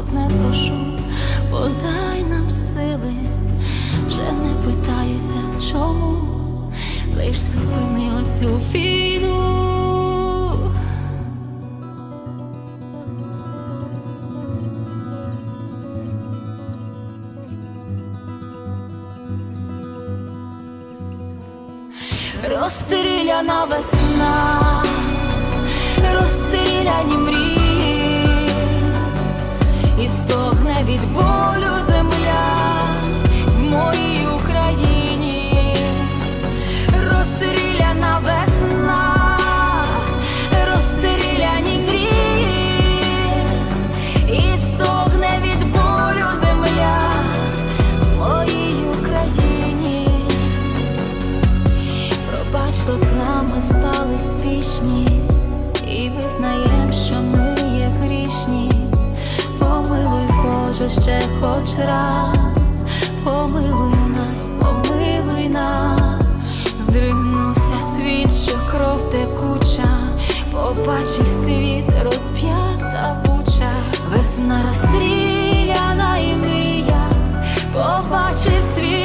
одне прошу, подай нам сили, вже не питаюся, чому, лиш зупини оцю війну. Розстріляна весна, розстріляні мрії, ми стали спішні, і визнаєм, що ми є грішні, помилуй, Боже, ще хоч раз, помилуй нас, помилуй нас, здригнувся світ, що кров текуча, побачив світ, розп'ята буча, весна розстріляна і мрія, побачив світ.